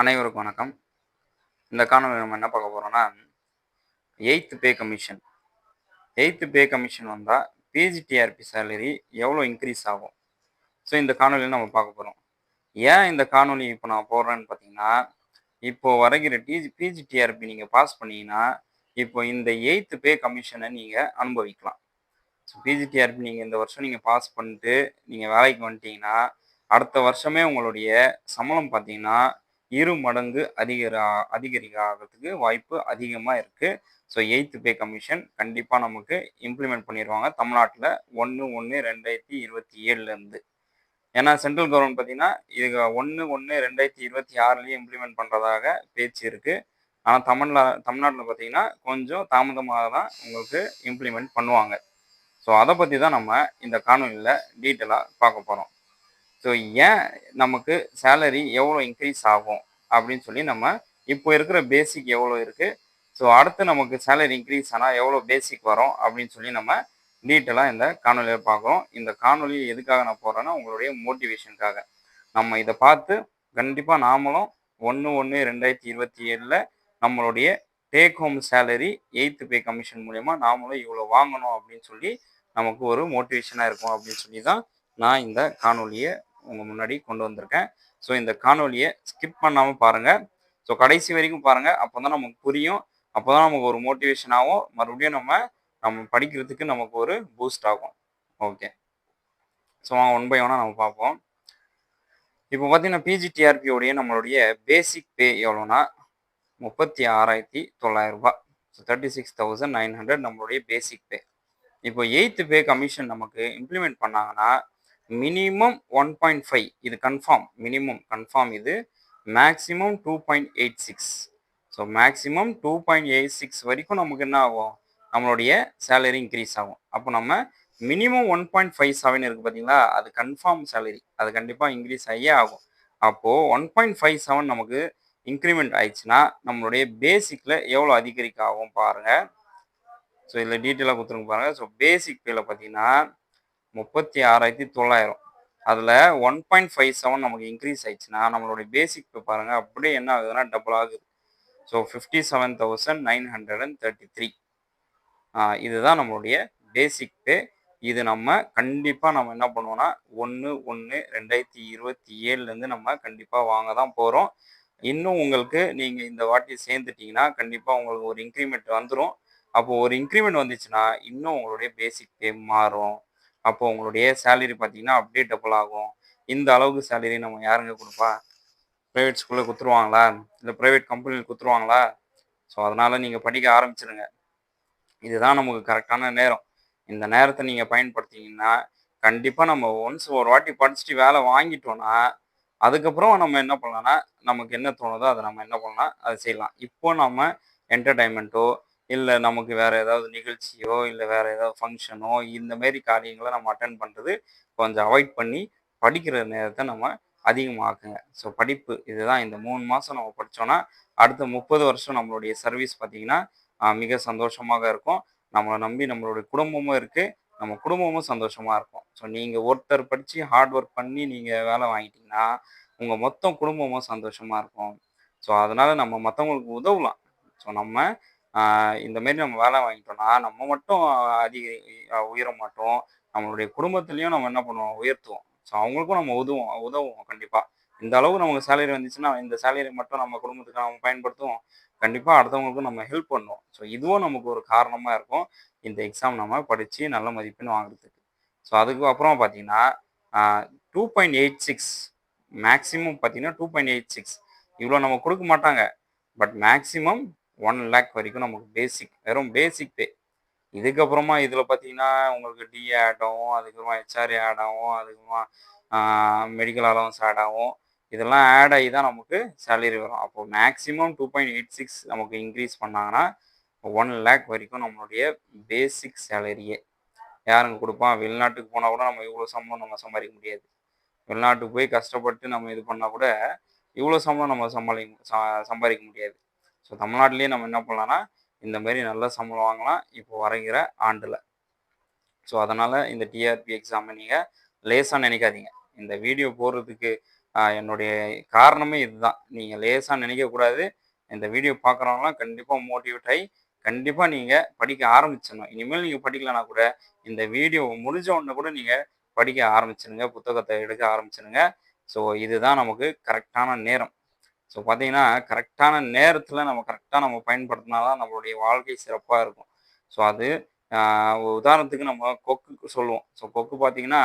அனைவருக்கும் வணக்கம். இந்த காணொலியில் நம்ம என்ன பார்க்க போகிறோம்னா eighth pay commission eighth pay commission வந்தால் பிஜிடிஆர்பி சேலரி எவ்வளோ இன்க்ரீஸ் ஆகும்? ஸோ இந்த காணொலியில் நம்ம பார்க்க போகிறோம் ஏன் இந்த காணொலி இப்போ நான் போடுறேன்னு பார்த்தீங்கன்னா இப்போ வரைகிற டிஜி பிஜிடிஆர்பி நீங்கள் பாஸ் பண்ணீங்கன்னா இப்போ இந்த எயித்து பே கமிஷனை நீங்கள் அனுபவிக்கலாம். ஸோ பிஜிடிஆர்பி நீங்கள் இந்த வருஷம் நீங்கள் பாஸ் பண்ணிட்டு நீங்கள் வேலைக்கு வந்துட்டீங்கன்னா அடுத்த வருஷமே உங்களுடைய சம்பளம் பார்த்தீங்கன்னா இரு மடங்கு அதிகர அதிகரிக்க ஆகிறதுக்கு வாய்ப்பு அதிகமாக இருக்குது ஸோ எயித்து பே கமிஷன் கண்டிப்பாக நமக்கு இம்ப்ளிமெண்ட் பண்ணிடுவாங்க தமிழ்நாட்டில் ஒன்று ஒன்று ரெண்டாயிரத்தி இருபத்தி ஏழுலேருந்து ஏன்னா சென்ட்ரல் கவர்மெண்ட் பார்த்தீங்கன்னா இது ஒன்று ஒன்று ரெண்டாயிரத்தி இருபத்தி ஆறுலேயும் இம்ப்ளிமெண்ட் பண்ணுறதாக பேச்சு இருக்குது ஆனால் தமிழ்நா தமிழ்நாட்டில் பார்த்தீங்கன்னா கொஞ்சம் தாமதமாக தான் உங்களுக்கு இம்ப்ளிமெண்ட் பண்ணுவாங்க. ஸோ அதை பற்றி தான் நம்ம இந்த காணொலியில் டீட்டெயிலாக பார்க்க போகிறோம் ஸோ ஏன் நமக்கு சேலரி எவ்வளோ இன்க்ரீஸ் ஆகும்? அப்படின்னு சொல்லி நம்ம இப்போ இருக்கிற பேசிக் எவ்வளோ இருக்குது ஸோ அடுத்து நமக்கு சேலரி இன்க்ரீஸ் ஆனால் எவ்வளோ பேசிக் வரும்? அப்படின்னு சொல்லி நம்ம டீட்டெயிலாக இந்த காணொலியில் பார்க்குறோம். இந்த காணொலி எதுக்காக நான் போடுறேன்னா உங்களுடைய மோட்டிவேஷனுக்காக நம்ம இதை பார்த்து கண்டிப்பாக நாமளும் ஒன்று ஒன்று ரெண்டாயிரத்தி இருபத்தி ஏழில் நம்மளுடைய take home salary eighth pay commission மூலயமா நாமளும் இவ்வளோ வாங்கணும் அப்படின்னு சொல்லி நமக்கு ஒரு மோட்டிவேஷனாக இருக்கும் அப்படின்னு சொல்லி தான் நான் இந்த காணொலியை உங்கள் முன்னாடி கொண்டு வந்திருக்கேன். ஸோ இந்த காணொலியை ஸ்கிப் பண்ணாமல் பாருங்கள் ஸோ கடைசி வரைக்கும் பாருங்கள் அப்போ தான் நமக்கு புரியும். அப்போ தான் நமக்கு ஒரு மோட்டிவேஷன் ஆகும். மறுபடியும் நம்ம நம்ம படிக்கிறதுக்கு நமக்கு ஒரு பூஸ்ட் ஆகும். ஓகே ஸோ ஒன் பை ஒன்னாக நம்ம பார்ப்போம். இப்போ பார்த்தீங்கன்னா பிஜிடிஆர்பியோடைய நம்மளுடைய பேசிக் பே எவ்வளோனா முப்பத்தி ஆறாயிரத்தி தொள்ளாயிரம் ரூபாய். So thirty six thousand nine hundred நம்மளுடைய பேசிக் பே இப்போ எயித்து பே கமிஷன் நமக்கு இம்ப்ளிமெண்ட் பண்ணாங்கன்னா மினிமம் ஒன் பாயிண்ட் ஃபைவ் இது கன்ஃபார்ம் மினிமம் கன்ஃபார்ம் இது maximum two point eight six so maximum two point eight six வரைக்கும் நமக்கு என்ன ஆகும்? நம்மளுடைய சேலரி இன்க்ரீஸ் ஆகும். அப்போ நம்ம minimum one point five seven இருக்குது பார்த்தீங்களா? அது கன்ஃபார்ம் சேலரி அது கண்டிப்பாக இன்க்ரீஸ் ஆகியே ஆகும். அப்போது ஒன் பாயிண்ட் ஃபைவ் செவன் நமக்கு இன்க்ரிமெண்ட் ஆயிடுச்சுன்னா நம்மளுடைய பேசிக்கில் எவ்வளோ அதிகரிக்க ஆகும் பாருங்கள் ஸோ இதில் டீட்டெயிலாக கொடுத்துருங்க பாருங்கள் ஸோ பேசிக் பேல பார்த்தீங்கன்னா முப்பத்தி ஆறாயிரத்தி தொள்ளாயிரம். அதில் ஒன் பாயிண்ட் ஃபைவ் செவன் நமக்கு இன்க்ரீஸ் ஆயிடுச்சுன்னா நம்மளுடைய பேசிக் இப்போ பாருங்கள் அப்படியே என்ன ஆகுதுன்னா டபுள் ஆகுது. So fifty seven thousand nine hundred and thirty three இதுதான் நம்மளுடைய பேசிக் பே இது நம்ம கண்டிப்பாக நம்ம என்ன பண்ணுவோம்னா ஒன்று ஒன்று ரெண்டாயிரத்தி இருபத்தி ஏழுலேருந்து நம்ம கண்டிப்பாக வாங்க தான் போகிறோம் இன்னும் உங்களுக்கு நீங்கள் இந்த வாட்டி சேர்ந்துட்டிங்கன்னா கண்டிப்பாக உங்களுக்கு ஒரு இன்க்ரிமெண்ட் வந்துடும் அப்போது ஒரு இன்க்ரிமெண்ட் வந்துச்சுன்னா இன்னும் உங்களுடைய பேசிக் பே மாறும். அப்போ உங்களுடைய சேலரி பார்த்தீங்கன்னா அப்படியே டபுள் ஆகும். இந்த அளவுக்கு சேலரி நம்ம யாருங்க கொடுப்பா? ப்ரைவேட் ஸ்கூலில் கொடுத்துருவாங்களா இல்லை ப்ரைவேட் கம்பெனியில் கொடுத்துருவாங்களா ஸோ அதனால் நீங்கள் படிக்க ஆரம்பிச்சிருங்க. இதுதான் நமக்கு கரெக்டான நேரம். இந்த நேரத்தை நீங்கள் பயன்படுத்திங்கன்னா கண்டிப்பாக நம்ம ஒன்ஸ் ஒரு வாட்டி படிச்சுட்டு வேலை வாங்கிட்டோன்னா அதுக்கப்புறம் நம்ம என்ன பண்ணலாம்னா நமக்கு என்ன தோணுதோ அதை நம்ம என்ன பண்ணலாம் அதை செய்யலாம். இப்போ நம்ம என்டர்டைன்மெண்ட்டோ இல்லை நமக்கு வேறு ஏதாவது நிகழ்ச்சியோ இல்லை வேறு ஏதாவது ஃபங்க்ஷனோ இந்தமாரி காரியங்களை நம்ம அட்டன் பண்ணுறது கொஞ்சம் அவாய்ட் பண்ணி படிக்கிற நேரத்தை நம்ம அதிகமாக்குங்க. ஸோ படிப்பு இதுதான். இந்த மூணு மாதம் நம்ம படித்தோன்னா அடுத்த முப்பது வருஷம் நம்மளுடைய சர்வீஸ் பார்த்திங்கன்னா மிக சந்தோஷமாக இருக்கும். நம்மளை நம்பி நம்மளுடைய குடும்பமும் இருக்குது நம்ம குடும்பமும் சந்தோஷமாக இருக்கும். ஸோ நீங்கள் ஒருத்தர் படித்து ஹார்ட் ஒர்க் பண்ணி நீங்கள் வேலை வாங்கிட்டீங்கன்னா உங்கள் மொத்தம் குடும்பமும் சந்தோஷமாக இருக்கும். ஸோ அதனால் நம்ம மற்றவங்களுக்கு உதவலாம். ஸோ நம்ம இந்த மாதிரி நம்ம வேலை வாங்கிட்டோம்னா நம்ம மட்டும் அதிக உயர மாட்டோம். நம்மளுடைய குடும்பத்துலேயும் நம்ம என்ன பண்ணுவோம்? உயர்த்துவோம். ஸோ அவங்களுக்கும் நம்ம உதவும் உதவும் கண்டிப்பாக இந்த அளவுக்கு நமக்கு சேலரி வந்துச்சுன்னா இந்த சேலரி மட்டும் நம்ம குடும்பத்துக்கு நம்ம பயன்படுத்துவோம். கண்டிப்பாக அடுத்தவங்களுக்கும் நம்ம ஹெல்ப் பண்ணுவோம். ஸோ இதுவும் நமக்கு ஒரு காரணமாக இருக்கும். இந்த எக்ஸாம் நம்ம படித்து நல்ல மதிப்பெண் வாங்குறதுக்கு. ஸோ அதுக்கு அப்புறம் பார்த்தீங்கன்னா two point eight six maximum பார்த்தீங்கன்னா டூ பாயிண்ட் எயிட் சிக்ஸ் இவ்வளோ நம்ம கொடுக்க மாட்டாங்க. பட் மேக்ஸிமம் ஒன் லேக் வரைக்கும் நமக்கு பேசிக் வெறும் பேசிக் பே இதுக்கப்புறமா இதில் பார்த்தீங்கன்னா உங்களுக்கு டிஏ ஆட் ஆகும் அதுக்கப்புறமா ஹெச்ஆர்ஏ ஆட் ஆகும் அதுக்கப்புறமா மெடிக்கல் அலவன்ஸ் ஆட் ஆகும். இதெல்லாம் ஆட் ஆகி தான் நமக்கு சேலரி வரும். அப்போது maximum two point eight six நமக்கு இன்க்ரீஸ் பண்ணாங்கன்னா ஒன் லேக் வரைக்கும் நம்மளுடைய பேசிக் சேலரியே யாருங்க கொடுப்பான் வெளிநாட்டுக்கு போனால் கூட நம்ம இவ்வளோ சம்பளம் நம்ம சம்பாதிக்க முடியாது. வெளிநாட்டுக்கு போய் கஷ்டப்பட்டு நம்ம இது பண்ணால் கூட இவ்வளோ சம்பளம் நம்ம சமாளி சம்பாதிக்க முடியாது. ஸோ தமிழ்நாட்டிலேயே நம்ம என்ன பண்ணலாம்னா இந்த மாதிரி நல்ல சம்பளம் வாங்கலாம் இப்போ வரைகிற ஆண்டில். ஸோ அதனால் இந்த டிஆர்பி எக்ஸாமை நீங்கள் லேசாக நினைக்காதீங்க. இந்த வீடியோ போடுறதுக்கு என்னுடைய காரணமே இதுதான். நீங்கள் லேசாக நினைக்கக்கூடாது. இந்த வீடியோ பார்க்குறவங்களாம் கண்டிப்பாக மோட்டிவேட் ஆகி கண்டிப்பாக நீங்கள் படிக்க ஆரம்பிச்சிடணும். இனிமேல் நீங்கள் படிக்கலனா கூட இந்த வீடியோ முடிஞ்ச உடனே கூட நீங்கள் படிக்க ஆரம்பிச்சிடுங்க புத்தகத்தை எடுக்க ஆரம்பிச்சிடுங்க. ஸோ இதுதான் நமக்கு கரெக்டான நேரம். ஸோ பார்த்தீங்கன்னா கரெக்டான நேரத்தில் நம்ம கரெக்டாக நம்ம பயன்படுத்தினா தான் நம்மளுடைய வாழ்க்கை சிறப்பாக இருக்கும். ஸோ அது உதாரணத்துக்கு நம்ம கொக்கு சொல்லுவோம். ஸோ கொக்கு பார்த்தீங்கன்னா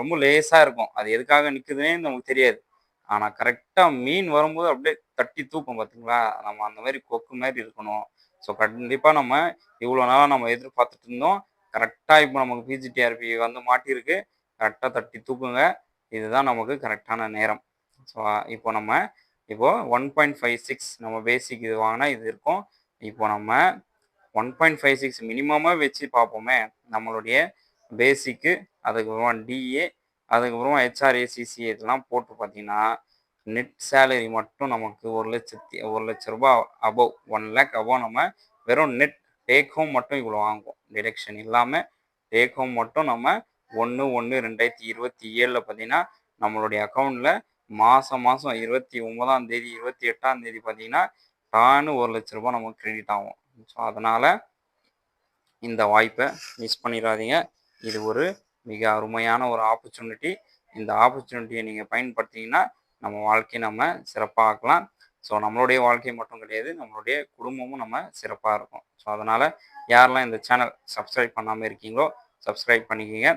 ரொம்ப லேசாக இருக்கும். அது எதுக்காக நிற்குதுன்னே நமக்கு தெரியாது. ஆனால் கரெக்டாக மீன் வரும்போது அப்படியே தட்டி தூக்கும் பார்த்தீங்களா நம்ம அந்த மாதிரி கொக்கு மாதிரி இருக்கணும். ஸோ கண்டிப்பாக நம்ம இவ்வளோ நாளாக நம்ம எதிர்பார்த்துட்டு இருந்தோம். கரெக்டாக இப்போ நமக்கு பிஜிடிஆர்பி வந்து மாட்டியிருக்கு. கரெக்டாக தட்டி தூக்குங்க. இதுதான் நமக்கு கரெக்டான நேரம். ஸோ இப்போ நம்ம இப்போ ஒன் பாயிண்ட் ஃபைவ் சிக்ஸ் நம்ம பேசிக் இது வாங்கினா இது இருக்கும். இப்போ நம்ம ஒன் பாயிண்ட் ஃபைவ் சிக்ஸ் மினிமமாக வச்சு பார்ப்போமே நம்மளுடைய பேசிக்கு அதுக்கப்புறமா டிஏ அதுக்கப்புறமா ஹெச்ஆர்ஏசிசி இதெல்லாம் போட்டு பார்த்தீங்கன்னா நெட் சேலரி மட்டும் நமக்கு ஒரு லட்சத்தி ஒரு லட்ச ரூபாய் அபவ் ஒன் லேக் அபவ் நம்ம வெறும் நெட் டேக் ஹோம் மட்டும் இவ்வளோ வாங்குவோம். டிடெக்ஷன் இல்லாமல் டேக் ஹோம் மட்டும் நம்ம ஒன்று ஒன்று ரெண்டாயிரத்தி இருபத்தி ஏழில் பார்த்தீங்கன்னா நம்மளுடைய அக்கௌண்ட்டில் மாதம் மாதம் இருபத்தி ஒன்பதாம் தேதி இருபத்தி எட்டாம் தேதி பார்த்தீங்கன்னா டான்னு ஒரு லட்ச ரூபாய் நமக்கு கிரெடிட் ஆகும். ஸோ அதனால் இந்த வாய்ப்பை மிஸ் பண்ணிடாதீங்க. இது ஒரு மிக அருமையான ஒரு ஆப்பர்ச்சுனிட்டி இந்த ஆப்பர்ச்சுனிட்டியை நீங்கள் பயன்படுத்திங்கன்னா நம்ம வாழ்க்கையை நம்ம சிறப்பாக ஆக்கலாம். ஸோ நம்மளுடைய வாழ்க்கை மட்டும் கிடையாது நம்மளுடைய குடும்பமும் நம்ம சிறப்பாக இருக்கும். ஸோ அதனால் யாரெல்லாம் இந்த சேனல் சப்ஸ்கிரைப் பண்ணாமல் இருக்கீங்களோ சப்ஸ்கிரைப் பண்ணிக்கிங்க.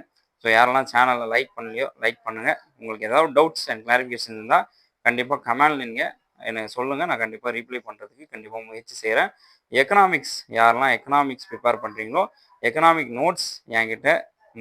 ஸோ யாரெல்லாம் சேனலை லைக் பண்ணலையோ லைக் பண்ணுங்கள் உங்களுக்கு ஏதாவது டவுட்ஸ் அண்ட் கிளாரிஃபிகேஷன் இருந்தால் கண்டிப்பாக கமெண்ட் நீங்கள் எனக்கு சொல்லுங்கள் நான் கண்டிப்பாக ரீப்ளை பண்ணுறதுக்கு கண்டிப்பாக முயற்சி செய்கிறேன் எக்கனாமிக்ஸ் யாரெல்லாம் எக்கனாமிக்ஸ் ப்ரிப்பேர் பண்ணுறீங்களோ எக்கனாமிக் நோட்ஸ் என்கிட்ட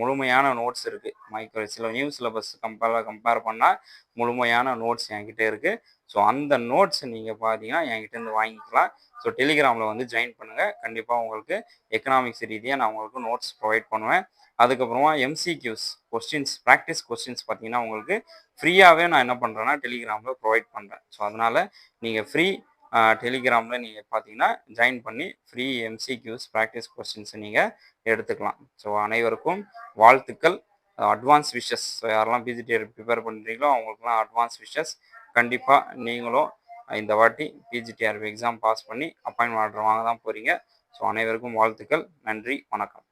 முழுமையான நோட்ஸ் இருக்குது மைக்ரோ சில நியூ சிலபஸ் கம்பேர் கம்பேர் பண்ணால் முழுமையான நோட்ஸ் என்கிட்ட இருக்குது ஸோ அந்த நோட்ஸ் நீங்கள் பார்த்தீங்கன்னா என்கிட்டேருந்து வாங்கிக்கலாம். ஸோ டெலிகிராமில் வந்து ஜாயின் பண்ணுங்கள் கண்டிப்பாக உங்களுக்கு எக்கனாமிக்ஸ் ரீதியாக நான் உங்களுக்கு நோட்ஸ் ப்ரொவைட் பண்ணுவேன். அதுக்கப்புறமா எம்சிக்யூஸ் கொஸ்டின்ஸ் ப்ராக்டிஸ் கொஸ்டின்ஸ் பார்த்தீங்கன்னா உங்களுக்கு ஃப்ரீயாகவே நான் என்ன பண்ணுறேன்னா டெலிகிராமில் ப்ரொவைட் பண்ணுறேன் ஸோ அதனால் நீங்கள் ஃப்ரீ டெலிகிராமில் நீங்கள் பார்த்தீங்கன்னா ஜாயின் பண்ணி ஃப்ரீ எம்சிக்யூஸ் ப்ராக்டிஸ் கொஸ்டின்ஸை நீங்கள் எடுத்துக்கலாம். ஸோ அனைவருக்கும் வாழ்த்துக்கள். அட்வான்ஸ் விஷஸ் ஸோ யாரெல்லாம் பிஜிடிஆர் ப்ரிப்பேர் பண்ணுறீங்களோ அவங்களுக்குலாம் அட்வான்ஸ் விஷஸ் கண்டிப்பாக நீங்களும் இந்த வாட்டி பிஜிடிஆர் எக்ஸாம் பாஸ் பண்ணி அப்பாயின்மெண்ட் ஆர்டர் வாங்க தான் போகிறீங்க ஸோ அனைவருக்கும் வாழ்த்துக்கள். நன்றி. வணக்கம்.